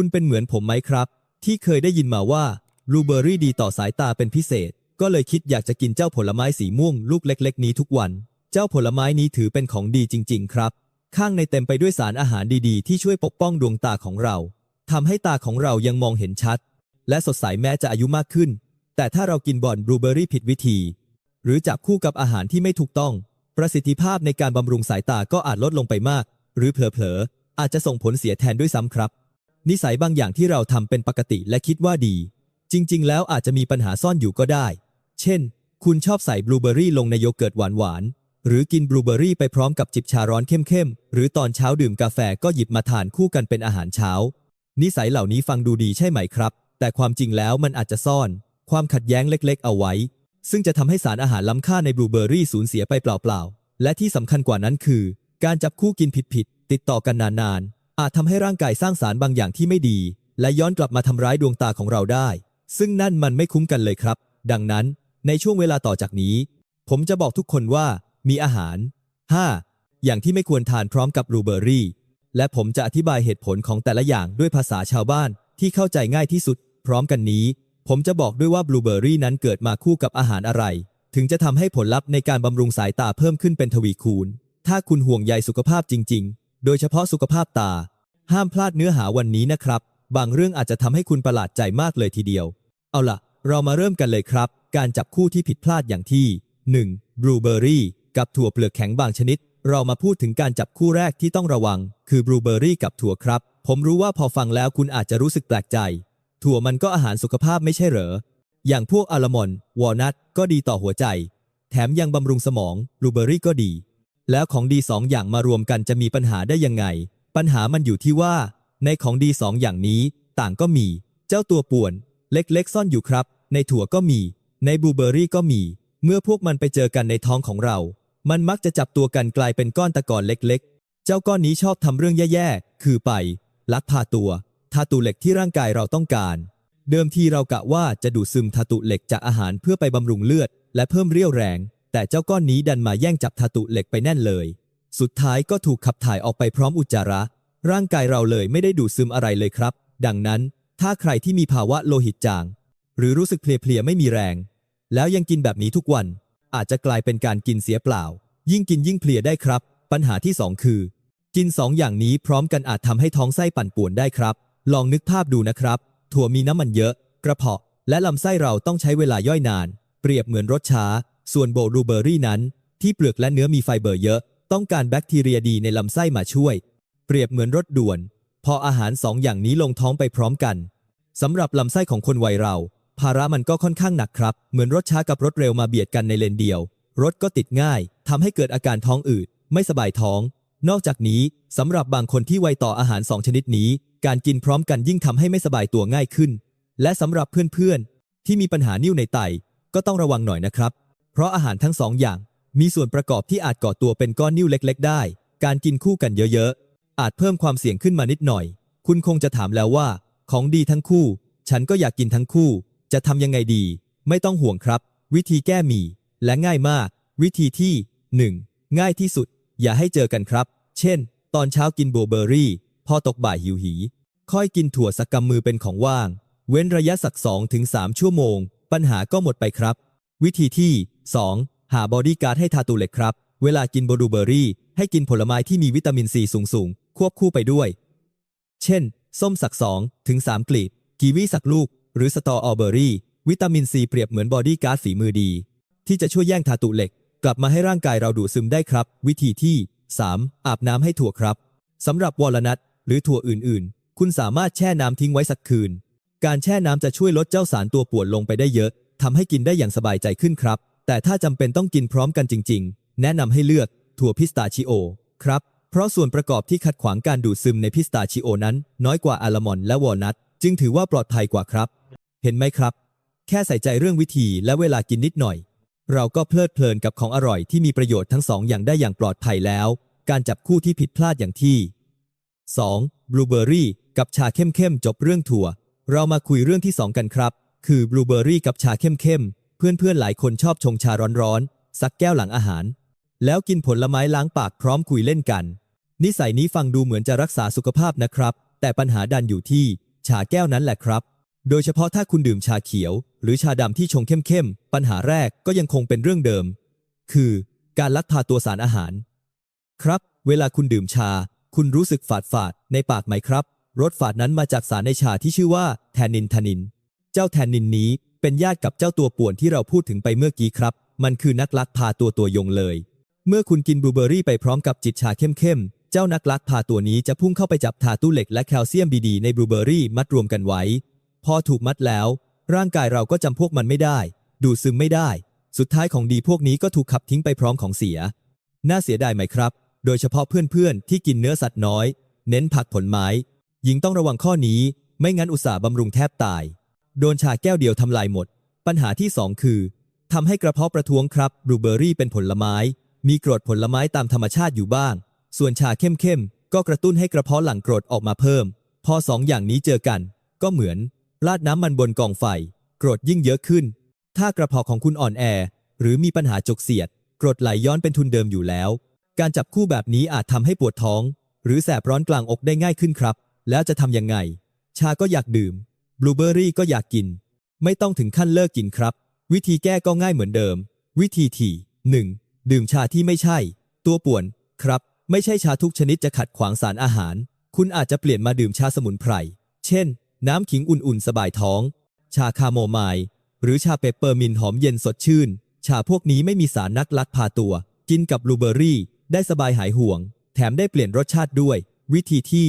คุณเป็นเหมือนผมไหมครับ ที่เคยได้ยินมาว่าบลูเบอร์รี่ดีต่อสายตาเป็นพิเศษ ก็เลยคิดอยากจะกินเจ้าผลไม้สีม่วงลูกเล็ก ๆ นี้ทุกวัน เจ้าผลไม้นี้ถือเป็นของดีจริง ๆ ครับ ข้างในเต็มไปด้วยสารอาหารดีๆ ที่ช่วยปกป้องดวงตาของเราทำให้ตาของเรายังมองเห็นชัด และสดใสแม้จะอายุมากขึ้น แต่ถ้าเรากินบอนบลูเบอร์รี่ผิดวิธี หรือจับคู่กับอาหารที่ไม่ถูกต้อง ประสิทธิภาพในการบำรุงสายตาก็อาจลดลงไปมาก หรือเผลอๆอาจจะส่งผลเสียแทนด้วยซ้ำครับ นิสัยบางอย่างที่เราทำเป็นปกติและคิดว่าดี จริง ๆ แล้วอาจจะมีปัญหาซ่อนอยู่ก็ได้ เช่น คุณชอบใส่บลูเบอรี่ลงในโยเกิร์ตหวานๆ หรือกินบลูเบอรี่ไปพร้อมกับจิบชาร้อนเข้มๆ หรือตอนเช้าดื่มกาแฟก็หยิบมาทานคู่กันเป็นอาหารเช้า นิสัยเหล่านี้ฟังดูดีใช่ไหมครับ แต่ความจริงแล้วมันอาจจะซ่อน ความขัดแย้งเล็ก ๆ เอาไว้ ซึ่งจะทำให้สารอาหารล้ำค่าในบลูเบอร์รี่สูญเสียไปเปล่าๆ และที่สำคัญกว่านั้นคือ การจับคู่กินผิดๆ ติดต่อกันนานๆ อาจทำให้ร่างกายสร้างสารบางอย่างที่ไม่ดี และย้อนกลับมาทำร้ายดวงตาของเราได้ ซึ่งนั่นมันไม่คุ้มกันเลยครับ ดังนั้นในช่วงเวลาต่อจากนี้ ผมจะบอกทุกคนว่ามีอาหาร 5. อย่างที่ไม่ควรทานพร้อมกับบลูเบอร์รี่ และผมจะอธิบายเหตุผลของแต่ละอย่างด้วยภาษาชาวบ้านที่เข้าใจง่ายที่สุด พร้อมกันนี้ ผมจะบอกด้วยว่าบลูเบอร์รี่นั้นเกิดมาคู่กับอาหารอะไร ถึงจะทำให้ผลลัพธ์ในการบำรุงสายตาเพิ่มขึ้นเป็นทวีคูณ ถ้าคุณห่วงใยสุขภาพจริง ๆ โดยเฉพาะสุขภาพตา ห้ามพลาดเนื้อหาวันนี้นะครับ บางเรื่องอาจจะทำให้คุณประหลาดใจมากเลยทีเดียว เอาล่ะ เรามาเริ่มกันเลยครับ การจับคู่ที่ผิดพลาดอย่างที่ 1. บลูเบอร์รี่กับถั่วเปลือกแข็งบางชนิด เรามาพูดถึงการจับคู่แรกที่ต้องระวัง คือบลูเบอร์รี่กับถั่วครับ ผมรู้ว่าพอฟังแล้วคุณอาจจะรู้สึกแปลกใจ ถั่วมันก็อาหารสุขภาพไม่ใช่เหรอ อย่างพวกอัลมอนด์วอลนัทก็ดีต่อหัวใจ แถมยังบำรุงสมองบลูเบอร์รี่ก็ดี แล้วของดีสองอย่างมารวมกันจะมีปัญหาได้ยังไง ปัญหามันอยู่ที่ว่า ในของดีสองอย่างนี้ ต่างก็มี เจ้าตัวป่วน เล็กๆซ่อนอยู่ครับ ในถั่วก็มี ในบลูเบอร์รี่ก็มี เมื่อพวกมันไปเจอกันในท้องของเรา มันมักจะจับตัวกันกลายเป็นก้อนตะกอนเล็กๆ เจ้าก้อนนี้ชอบทำเรื่องแย่ๆ คือไป ลักพาตัวทาตุเหล็กที่ร่างกายเราต้องการ เดิมทีเรากะว่าจะดูดซึมทาตุเหล็กจากอาหารเพื่อไปบำรุงเลือด และเพิ่มเรี่ยวแรง แต่เจ้าก้อนนี้ดันมาแย่งจับทาตุเหล็กไปแน่นเลย สุดท้ายก็ถูกขับถ่ายออกไปพร้อมอุจจาระ ร่างกายเราเลยไม่ได้ดูดซึมอะไรเลยครับ ดังนั้น ถ้าใครที่มีภาวะโลหิตจาง หรือรู้สึกเพลียๆไม่มีแรง แล้วยังกินแบบนี้ทุกวัน อาจจะกลายเป็นการกินเสียเปล่า ยิ่งกินยิ่งเพลียได้ครับ ปัญหาที่สองคือ กินสองอย่างนี้พร้อมกันอาจทำให้ท้องไส้ปั่นป่วนได้ครับ ลองนึกภาพดูนะครับ ถั่วมีน้ำมันเยอะ กระเพาะ และลำไส้เราต้องใช้เวลาย่อยนาน เปรียบเหมือนรสช้า ส่วนโบลูเบอร์รี่นั้น ที่เปลือกและเนื้อมีไฟเบอร์เยอะ ต้องการแบคทีเรียดีในลำไส้มาช่วย เปรียบเหมือนรถด่วน พออาหารสองอย่างนี้ลงท้องไปพร้อมกันสำหรับลำไส้ของคนวัยเรา ภาระมันก็ค่อนข้างหนักครับ เหมือนรถช้ากับรถเร็วมาเบียดกันในเลนเดียว รถก็ติดง่ายทำให้เกิดอาการท้องอืด ไม่สบายท้อง นอกจากนี้สำหรับบางคนที่ไวต่ออาหารสองชนิดนี้ การกินพร้อมกันยิ่งทำให้ไม่สบายตัวง่ายขึ้น และสำหรับเพื่อนๆที่มีปัญหานิ่วในไตก็ต้องระวังหน่อยนะครับ เพราะอาหารทั้งสองอย่างมีส่วนประกอบที่อาจก่อตัวเป็นก้อนนิ่วเล็ก ๆ ได้ การกินคู่กันเยอะๆ อาจเพิ่มความเสี่ยงขึ้นมานิดหน่อย คุณคงจะถามแล้วว่า ของดีทั้งคู่ ฉันก็อยากกินทั้งคู่ จะทำยังไงดี ไม่ต้องห่วงครับ วิธีแก้มี และง่ายมาก วิธีที่ 1. ง่ายที่สุด อย่าให้เจอกันครับ เช่น ตอนเช้ากินโบเบอร์รี่ พอตกบ่ายหิวหี ค่อยกินถั่วสักกำมือเป็นของว่าง เว้นระยะสัก2ถึง3ชั่วโมง ปัญหาก็หมดไปครับ วิธีที่ 2. หาบอดี้การ์ดให้ทาตูเล็กครับ เวลากินบลูเบอร์รี่ ให้กินผลไม้ที่มีวิตามินซีสูงๆ ควบคู่ไปด้วย เช่น ส้มสัก2ถึง3กลีบ กีวีสักลูก หรือสตรอเบอร์รี่ วิตามินซีเปรียบเหมือนบอดี้การ์ดฝีมือดี ที่จะช่วยแย่งทาตุเหล็ก กลับมาให้ร่างกายเราดูดซึมได้ครับ วิธีที่ 3. อาบน้ำให้ถั่วครับสำหรับวอลนัทหรือถั่วอื่นๆ คุณสามารถแช่น้ำทิ้งไว้สักคืน การแช่น้ำจะช่วยลดเจ้าสารตัวป่วนลงไปได้เยอะทำให้กินได้อย่างสบายใจขึ้นครับ แต่ถ้าจำเป็นต้องกินพร้อมกันจริง ๆ แนะนำให้เลือกถั่วพิสตาชิโอครับ เพราะส่วนประกอบที่ขัดขวางการดูดซึมในพิสตาชิโอนั้น น้อยกว่าอัลมอนด์และวอลนัทจึงถือว่าปลอดภัยกว่าครับ เห็นไหมครับ แค่ใส่ใจเรื่องวิธีและเวลากินนิดหน่อย เราก็เพลิดเพลินกับของอร่อยที่มีประโยชน์ทั้งสองอย่างได้อย่างปลอดภัยแล้ว การจับคู่ที่ผิดพลาดอย่างที่ 2. บลูเบอร์รี่กับชาเข้มๆจบเรื่องถั่ว เรามาคุยเรื่องที่ 2 กันครับ คือบลูเบอร์รี่กับชาเข้มๆ เพื่อนๆหลายคนชอบชงชาร้อนๆสักแก้วหลังอาหาร แล้วกินผลไม้ล้างปากพร้อมคุยเล่นกัน นิสัยนี้ฟังดูเหมือนจะรักษาสุขภาพนะครับ แต่ปัญหาดันอยู่ที่ชาแก้วนั้นแหละครับ โดยเฉพาะถ้าคุณดื่มชาเขียว หรือชาดำที่ชงเข้มๆปัญหาแรกก็ยังคงเป็นเรื่องเดิม คือ การลักพาตัวสารอาหาร ครับ เวลาคุณดื่มชา คุณรู้สึกฝาดฝาดๆในปากไหมครับรสฝาดนั้นมาจากสารในชาที่ชื่อว่าแทนนินทานิน เจ้าแทนนินนี้ เป็นญาติกับเจ้าตัวป่วนที่เราพูดถึงไปเมื่อกี้ครับ มันคือนักลักพาตัวตัวยงเลย เมื่อคุณกินบลูเบอร์รี่ไปพร้อมกับจิตชาเข้มๆ เจ้านักลักพาตัวนี้จะพุ่งเข้าไปจับทาตู้เหล็กและแคลเซียมดีๆในบลูเบอร์รี่มัดรวมกันไว้ พอถูกมัดแล้ว ร่างกายเราก็จำพวกมันไม่ได้ ดูดซึมไม่ได้ สุดท้ายของดีพวกนี้ก็ถูกขับทิ้งไปพร้อมของเสีย น่าเสียดายไหมครับ โดยเฉพาะเพื่อนๆ ที่กินเนื้อสัตว์น้อย เน้นผักผลไม้หญิงต้องระวังข้อนี้ ไม่งั้นอุตส่าห์บำรุงแทบตาย โดนชาแก้วเดียวทำลายหมด ปัญหาที่สองคือทำให้กระเพาะประท้วงครับบลูเบอร์รี่เป็นผลไม้ มีกรดผลไม้ตามธรรมชาติอยู่บ้าง ส่วนชาเข้มๆก็กระตุ้นให้กระเพาะหลั่งกรดออกมาเพิ่ม พอสองอย่างนี้เจอกัน ก็เหมือนราดน้ำมันบนกองไฟ กรดยิ่งเยอะขึ้น ถ้ากระเพาะของคุณอ่อนแอ หรือมีปัญหาจกเสียด กรดไหลย้อนเป็นทุนเดิมอยู่แล้ว การจับคู่แบบนี้อาจทำให้ปวดท้อง หรือแสบร้อนกลางอกได้ง่ายขึ้นครับ แล้วจะทำยังไง ชาก็อยากดื่ม บลูเบอร์รี่ก็อยากกิน ไม่ต้องถึงขั้นเลิกกินครับ วิธีแก้ก็ง่ายเหมือนเดิม วิธีที่ 1. ดื่มชาที่ไม่ใช่ ตัวป่วน ครับ ไม่ใช่ชาทุกชนิดจะขัดขวางสารอาหาร คุณอาจจะเปลี่ยนมาดื่มชาสมุนไพร เช่น น้ำขิงอุ่นๆ สบายท้อง ชาคาโมไมล์หรือชาเปปเปอร์มินหอมเย็นสดชื่น ชาพวกนี้ไม่มีสารนักลักพาตัว กินกับบลูเบอร์รี่ ได้สบายหายห่วง แถมได้เปลี่ยนรสชาติด้วย วิธีที่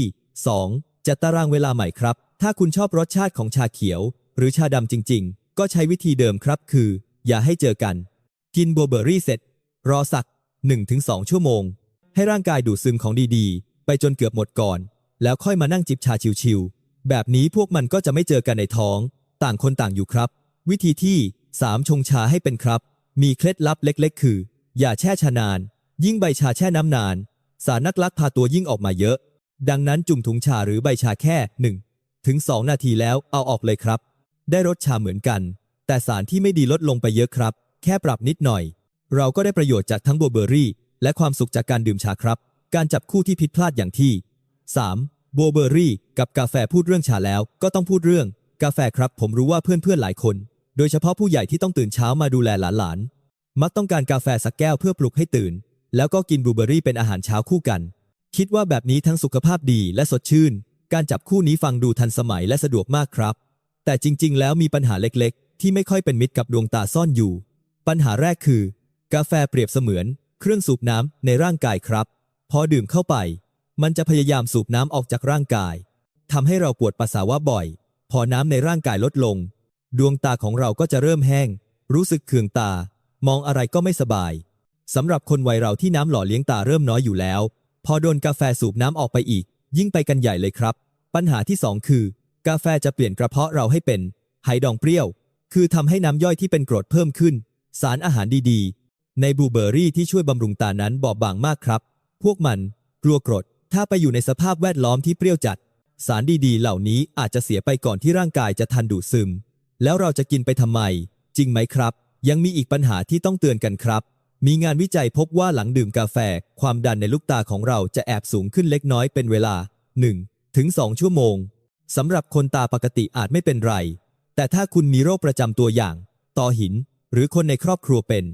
2. จัดตารางเวลาใหม่ครับ ถ้าคุณชอบรสชาติของชาเขียว หรือชาดำจริง ๆ ก็ใช้วิธีเดิมครับ คือ อย่าให้เจอกัน กินบลูเบอร์รี่เสร็จ รอสัก 1-2 ชั่วโมง ให้ร่างกายดูดซึมของดีๆ ไปจนเกือบหมดก่อน แล้วค่อยมานั่งจิบชาชิวๆแบบนี้พวกมันก็จะไม่เจอกันในท้อง ต่างคนต่างอยู่ครับ วิธีที่ 3 ชงชาให้เป็นครับ มีเคล็ดลับเล็กๆ คือ อย่าแช่ชานาน ยิ่งใบชาแช่น้ำนาน สารนักลักพาตัวยิ่งออกมาเยอะ ดังนั้นจุ่มถุงชาหรือใบชาแค่1 ถึง 2 นาทีแล้วเอาออกเลยครับ ได้รสชาเหมือนกัน แต่สารที่ไม่ดีลดลงไปเยอะครับ แค่ปรับนิดหน่อย เราก็ได้ประโยชน์จากทั้งบลูเบอร์รี่ และความสุขจากการดื่มชาครับ การจับคู่ที่ผิดพลาดอย่างที่ 3. บลูเบอร์รี่ กับกาแฟพูดเรื่องชาแล้วก็ต้องพูดเรื่อง กาแฟครับ ผมรู้ว่าเพื่อนๆหลายคน โดยเฉพาะผู้ใหญ่ที่ต้องตื่นเช้ามาดูแลหลานๆมักต้องการกาแฟสักแก้วเพื่อปลุกให้ตื่น แล้วก็กินบลูเบอร์รี่เป็นอาหารเช้าคู่กัน คิดว่าแบบนี้ทั้งสุขภาพดีและสดชื่น การจับคู่นี้ฟังดูทันสมัยและสะดวกมากครับ แต่จริง ๆ แล้วมีปัญหาเล็กๆ ที่ไม่ค่อยเป็นมิตรกับดวงตาซ่อนอยู่ ปัญหาแรกคือ กาแฟเปรียบเสมือน เครื่องสูบน้ำในร่างกายครับ พอดื่มเข้าไป มันจะพยายามสูบน้ำออกจากร่างกายทำให้เราปวดปัสสาวะบ่อย พอน้ำในร่างกายลดลง ดวงตาของเราก็จะเริ่มแห้ง รู้สึกเคืองตา มองอะไรก็ไม่สบายสำหรับคนวัยเราที่น้ำหล่อเลี้ยงตาเริ่มน้อยอยู่แล้ว พอโดนกาแฟสูบน้ำออกไปอีก ยิ่งไปกันใหญ่เลยครับ ปัญหาที่สองคือ กาแฟจะเปลี่ยนกระเพาะเราให้เป็นไฮดองเปรี้ยว คือทำให้น้ำย่อยที่เป็นกรดเพิ่มขึ้น สารอาหารดีๆ ในบลูเบอร์รี่ที่ช่วยบำรุงตานั้นบอบบางมากครับ พวกมันกลัวกรด ถ้าไปอยู่ในสภาพแวดล้อมที่เปรี้ยวจัด สารดีๆ เหล่านี้อาจจะเสียไปก่อนที่ร่างกายจะทันดูดซึม แล้วเราจะกินไปทำไม จริงไหมครับ ยังมีอีกปัญหาที่ต้องเตือนกันครับ มีงานวิจัยพบว่าหลังดื่มกาแฟ ความดันในลูกตาของเราจะแอบสูงขึ้นเล็กน้อยเป็นเวลา 1 ถึง 2 ชั่วโมงสำหรับคนตาปกติอาจไม่เป็นไร แต่ถ้าคุณมีโรคประจำตัวอย่าง ต่อหิน หรือคนในครอบครัวเป็น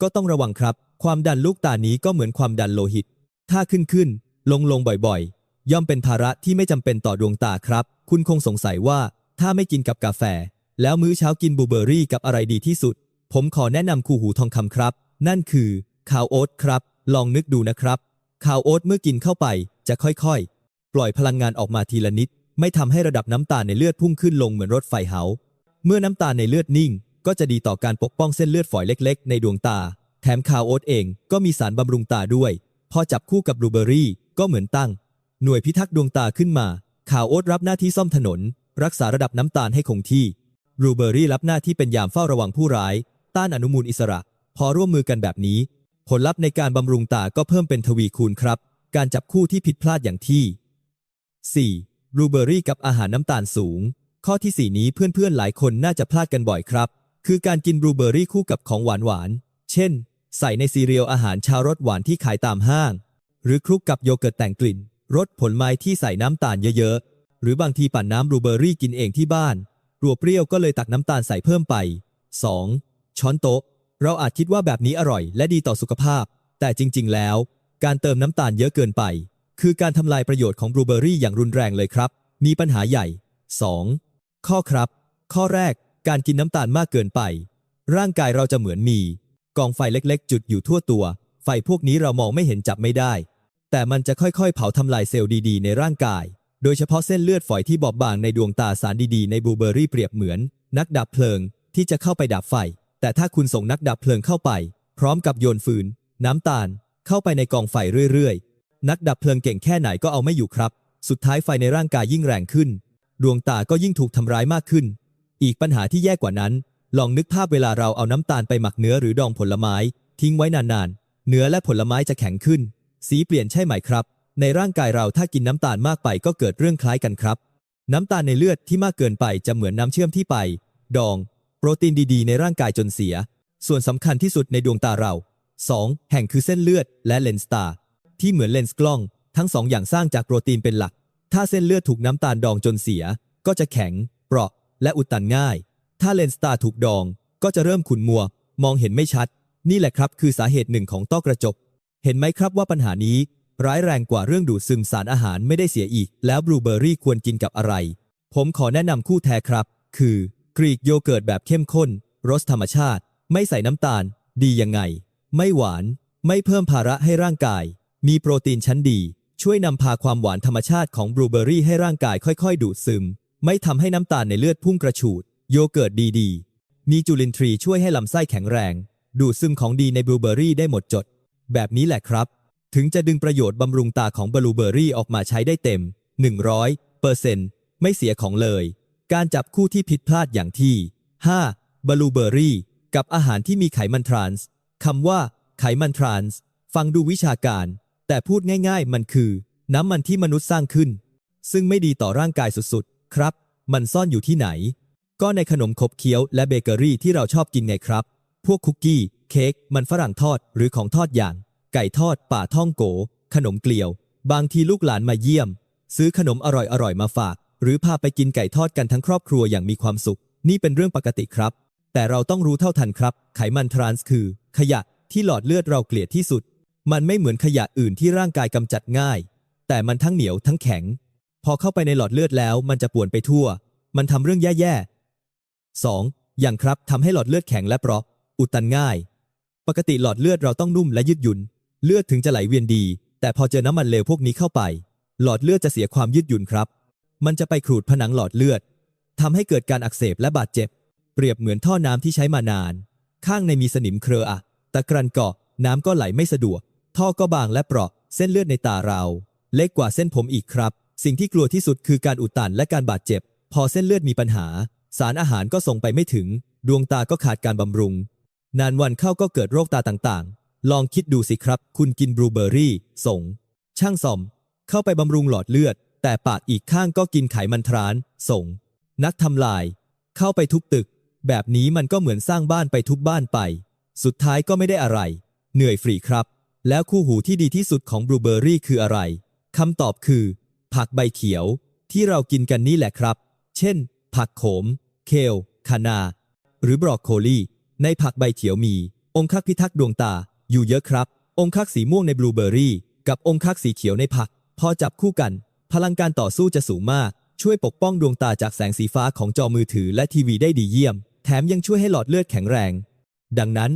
ก็ต้องระวังครับ ความดันลูกตานี้ก็เหมือนความดันโลหิต ถ้าขึ้นขึ้น ลงลงบ่อยๆ ย่อมเป็นภาระที่ไม่จำเป็นต่อดวงตาครับ คุณคงสงสัยว่าถ้าไม่กินกับกาแฟ แล้วมื้อเช้ากินบูเบอร์รี่กับอะไรดีที่สุด ผมขอแนะนำคู่หูทองคำครับ นั่นคือข้าวโอ๊ตครับ ลองนึกดูนะครับข้าวโอ๊ตเมื่อกินเข้าไปจะค่อยๆ ปล่อยพลังงานออกมาทีละนิด ไม่ทำให้ระดับน้ำตาลในเลือดพุ่งขึ้นลงเหมือนรถไฟเหา เมื่อน้ำตาลในเลือดนิ่ง ก็จะดีต่อการปกป้องเส้นเลือดฝอยเล็ก ๆ ในดวงตา แถมคาวโอ๊ตเองก็มีสารบำรุงตาด้วย พอจับคู่กับบลูเบอรี่ก็เหมือนตั้ง หน่วยพิทักษ์ดวงตาขึ้นมาคาวโอ๊ตรับหน้าที่ซ่อมถนน รักษาระดับน้ำตาลให้คงที่บลูเบอรี่รับหน้าที่เป็นยามเฝ้าระวังผู้ร้าย ต้านอนุมูลอิสระ พอร่วมมือกันแบบนี้ ผลลัพธ์ในการบำรุงตาก็เพิ่มเป็นทวีคูณครับ การจับคู่ที่ผิดพลาดอย่างที่ 4. บลูเบอร์รี่กับอาหารน้ำตาลสูง ข้อที่ 4 นี้เพื่อนๆหลายคนน่าจะพลาดกันบ่อยครับ คือการกินบลูเบอร์รี่คู่กับของหวานๆเช่น ใส่ในซีเรียลอาหารชารสหวานที่ขายตามห้าง หรือคลุกกับโยเกิร์ตแต่งกลิ่นรสผลไม้ที่ใส่น้ำตาลเยอะๆ หรือบางทีปั่นน้ำบลูเบอร์รี่กินเองที่บ้านรัวเปรี้ยวก็เลยตักน้ำตาลใส่เพิ่มไป 2. ช้อนโต๊ะ เราอาจคิดว่าแบบนี้อร่อยและดีต่อสุขภาพ แต่จริง ๆ แล้ว การเติมน้ำตาลเยอะเกินไป คือการทำลายประโยชน์ของบลูเบอร์รี่อย่างรุนแรงเลยครับ มีปัญหาใหญ่ 2. ข้อครับ ข้อแรก การกินน้ำตาลมากเกินไป ร่างกายเราจะเหมือนมี กองไฟเล็กๆ จุดอยู่ทั่วตัว ไฟพวกนี้เรามองไม่เห็นจับไม่ได้ แต่มันจะค่อยๆ เผาทำลายเซลล์ดีๆ ในร่างกาย โดยเฉพาะเส้นเลือดฝอยที่บอบบางในดวงตาสารดีๆ ในบลูเบอร์รี่เปรียบเหมือน นักดับเพลิงที่จะเข้าไปดับไฟ แต่ถ้าคุณส่งนักดับเพลิงเข้าไป พร้อมกับโยนฟืน น้ำตาล เข้าไปในกองไฟเรื่อยๆ นักดับเพลิงเก่งแค่ไหนก็เอาไม่อยู่ครับ สุดท้ายไฟในร่างกายยิ่งแรงขึ้น ดวงตาก็ยิ่งถูกทำร้ายมากขึ้น อีกปัญหาที่แย่กว่านั้น ลองนึกภาพเวลาเราเอาน้ำตาลไปหมักเนื้อหรือดองผลไม้ ทิ้งไว้นานๆ เนื้อและผลไม้จะแข็งขึ้น สีเปลี่ยนใช่ไหมครับ ในร่างกายเราถ้ากินน้ำตาลมากไปก็เกิดเรื่องคล้ายกันครับ น้ำตาลในเลือดที่มากเกินไปจะเหมือนน้ำเชื่อมที่ไป ดอง รตีนดีๆ ในร่างกายจนเสีย ส่วนสำคัญที่สุดในดวงตาเรา 2. แห่งคือเส้นเลือดและเลนส์ตา ที่เหมือนเลนส์กล้อง ทั้งสองอย่างสร้างจากโปรตีนเป็นหลัก ถ้าเส้นเลือดถูกน้ำตาลดองจนเสีย ก็จะแข็ง เปราะ และอุดตันง่าย ถ้าเลนส์ตาถูกดอง ก็จะเริ่มขุ่นมัว มองเห็นไม่ชัด นี่แหละครับคือสาเหตุหนึ่งของต้อกระจก เห็นไหมครับว่าปัญหานี้ ร้ายแรงกว่าเรื่องดูดซึมสารอาหารไม่ได้เสียอีก แล้วบลูเบอร์รี่ควรกินกับอะไร ผมขอแนะนำคู่แท้ครับ คือ กรีกโยเกิร์ตแบบเข้มข้น รสธรรมชาติ ไม่ใส่น้ำตาล ดียังไง ไม่หวาน ไม่เพิ่มภาระให้ร่างกาย มีโปรตีนชั้นดี ช่วยนำพาความหวานธรรมชาติของบลูเบอรี่ให้ร่างกายค่อยๆ ดูดซึม ไม่ทำให้น้ำตาลในเลือดพุ่งกระฉูด โยเกิร์ตดีๆ มีจุลินทรีย์ช่วยให้ลำไส้แข็งแรง ดูดซึมของดีในบลูเบอรี่ได้หมดจด แบบนี้แหละครับ ถึงจะดึงประโยชน์บำรุงตาของบลูเบอรี่ออกมาใช้ได้เต็ม 100เปอร์เซ็นต์ไม่เสียของเลย การจับคู่ที่ผิดพลาดอย่างที่ 5. บลูเบอร์รี่ กับอาหารที่มีไขมันทรานส์คำว่า ไขมันทรานส์ฟังดูวิชาการ แต่พูดง่ายๆ มันคือ น้ำมันที่มนุษย์สร้างขึ้น ซึ่งไม่ดีต่อร่างกายสุดๆ ครับ มันซ่อนอยู่ที่ไหน ก็ในขนมขบเคี้ยวและเบเกอรี่ที่เราชอบกินไงครับ พวกคุกกี้ เค้กมันฝรั่งทอดหรือของทอดอย่าง ไก่ทอดป่าท่องโก ขนมเกลียว บางทีลูกหลานมาเยี่ยม ซื้อขนมอร่อยๆมาฝาก หรือพาไปกินไก่ทอดกันทั้งครอบครัวอย่างมีความสุข นี่เป็นเรื่องปกติครับ แต่เราต้องรู้เท่าทันครับ ไขมันทรานส์คือ ขยะที่หลอดเลือดเราเกลียดที่สุด มันไม่เหมือนขยะอื่นที่ร่างกายกำจัดง่าย แต่มันทั้งเหนียวทั้งแข็ง พอเข้าไปในหลอดเลือดแล้วมันจะป่วนไปทั่ว มันทำเรื่องแย่ๆ 2. อย่างครับทำให้หลอดเลือดแข็งและเปราะ อุดตันง่าย ปกติหลอดเลือดเราต้องนุ่มและยืดหยุ่น เลือดถึงจะไหลเวียนดี แต่พอเจอน้ำมันเลวพวกนี้เข้าไป หลอดเลือดจะเสียความยืดหยุ่นครับ มันจะไปขูดผนังหลอดเลือดทำให้เกิดการอักเสบและบาดเจ็บ เปรียบเหมือนท่อน้ำที่ใช้มานาน ข้างในมีสนิมเครืออะตะกรันเกาะ น้ำก็ไหลไม่สะดวก ท่อก็บางและเปราะ เส้นเลือดในตาเรา เล็กกว่าเส้นผมอีกครับ สิ่งที่กลัวที่สุดคือการอุดตันและการบาดเจ็บ พอเส้นเลือดมีปัญหา สารอาหารก็ส่งไปไม่ถึง ดวงตาก็ขาดการบำรุง นานวันเข้าก็เกิดโรคตาต่างๆ ลองคิดดูสิครับ คุณกินบลูเบอร์รี่ส่ง ช่างซ่อม เข้าไปบำรุงหลอดเลือด แต่ปากอีกข้างก็กินไขมันทราน ส่ง นักทำลาย เข้าไปทุบตึก แบบนี้มันก็เหมือนสร้างบ้านไปทุบบ้านไป สุดท้ายก็ไม่ได้อะไร เหนื่อยฟรีครับ แล้วคู่หูที่ดีที่สุดของบลูเบอร์รี่คืออะไรคำตอบคือ ผักใบเขียว ที่เรากินกันนี่แหละครับ เช่น ผักโขม เคลคะนา หรือบรอกโคลีในผักใบเขียวมี องคักพิทักษ์ดวงตา อยู่เยอะครับ องคักสีม่วงในบลูเบอร์รี่ กับองคักสีเขียวในผัก พอจับคู่กัน พลังการต่อสู้จะสูงมาก ช่วยปกป้องดวงตาจากแสงสีฟ้าของจอมือถือและทีวีได้ดีเยี่ยม แถมยังช่วยให้หลอดเลือดแข็งแรง ดังนั้น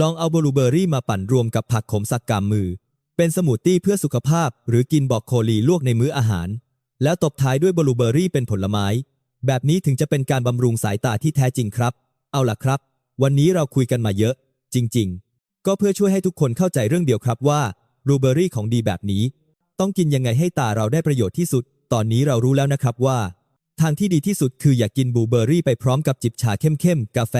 ลองเอาบลูเบอร์รี่มาปั่นรวมกับผักขมสักกามมือ เป็นสมูทตี้เพื่อสุขภาพ หรือกินบอกโคลีลวกในมื้ออาหาร แล้วตบท้ายด้วยบลูเบอร์รี่เป็นผลไม้ แบบนี้ถึงจะเป็นการบำรุงสายตาที่แท้จริงครับ เอาล่ะครับ วันนี้เราคุยกันมาเยอะ จริง ๆ ก็เพื่อช่วยให้ทุกคนเข้าใจเรื่องเดียวครับว่าบลูเบอร์รี่ของดีแบบนี้ ต้องกินยังไงให้ตาเราได้ประโยชน์ที่สุด ตอนนี้เรารู้แล้วนะครับว่า ทางที่ดีที่สุดคืออย่ากกินบลูเบอร์รี่ไปพร้อมกับจิบชาเข้มๆกาแฟ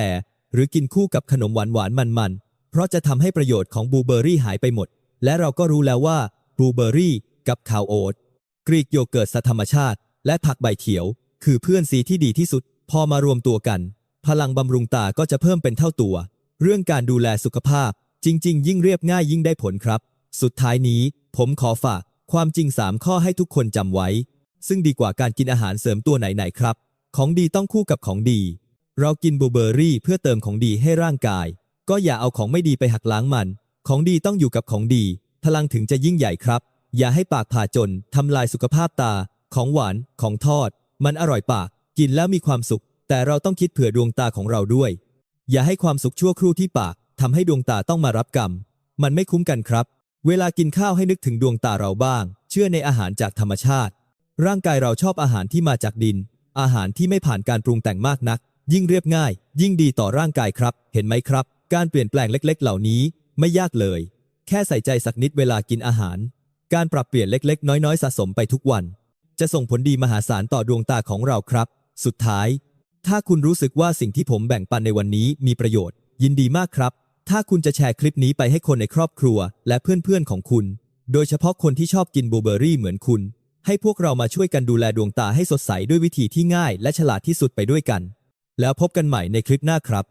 หรือกินคู่กับขนมหวานๆมันๆ เพราะจะทำให้ประโยชน์ของบลูเบอร์รี่หายไปหมด และเราก็รู้แล้วว่าบลูเบอร์รี่กับคาวโอ๊ตกรีกโยเกิร์ตสธรรมชาติ และผักใบเขียว คือเพื่อนซีที่ดีที่สุด พอมารวมตัวกัน พลังบำรุงตาก็จะเพิ่มเป็นเท่าตัว เรื่องการดูแลสุขภาพจริง ๆ ยิ่งเรียบง่ายยิ่งได้ผลครับ สุดท้ายนี้ ผมขอฝาก ความจริง 3 ข้อให้ทุกคนจำไว้ ซึ่งดีกว่าการกินอาหารเสริมตัวไหนๆครับ ของดีต้องคู่กับของดี เรากินบลูเบอร์รี่เพื่อเติมของดีให้ร่างกาย ก็อย่าเอาของไม่ดีไปหักล้างมัน ของดีต้องอยู่กับของดี พลังถึงจะยิ่งใหญ่ครับ อย่าให้ปากผ่าจนทำลายสุขภาพตา ของหวาน ของทอด มันอร่อยปาก กินแล้วมีความสุข แต่เราต้องคิดเผื่อดวงตาของเราด้วย อย่าให้ความสุขชั่วครู่ที่ปากทำให้ดวงตาต้องมารับกรรม มันไม่คุ้มกันครับ เวลากินข้าวให้นึกถึงดวงตาเราบ้าง เชื่อในอาหารจากธรรมชาติ ร่างกายเราชอบอาหารที่มาจากดิน อาหารที่ไม่ผ่านการปรุงแต่งมากนัก ยิ่งเรียบง่าย ยิ่งดีต่อร่างกายครับ เห็นไหมครับ การเปลี่ยนแปลงเล็ก ๆ เหล่านี้ไม่ยากเลย แค่ใส่ใจสักนิดเวลากินอาหาร การปรับเปลี่ยนเล็ก ๆ น้อยๆ สะสมไปทุกวัน จะส่งผลดีมหาศาลต่อดวงตาของเราครับ สุดท้าย ถ้าคุณรู้สึกว่าสิ่งที่ผมแบ่งปันในวันนี้มีประโยชน์ ยินดีมากครับ ถ้าคุณจะแชร์คลิปนี้ไปให้คนในครอบครัว และเพื่อนๆของคุณ โดยเฉพาะคนที่ชอบกินบลูเบอร์รี่เหมือนคุณ ให้พวกเรามาช่วยกันดูแลดวงตาให้สดใสด้วยวิธีที่ง่าย และฉลาดที่สุดไปด้วยกัน แล้วพบกันใหม่ในคลิปหน้าครับ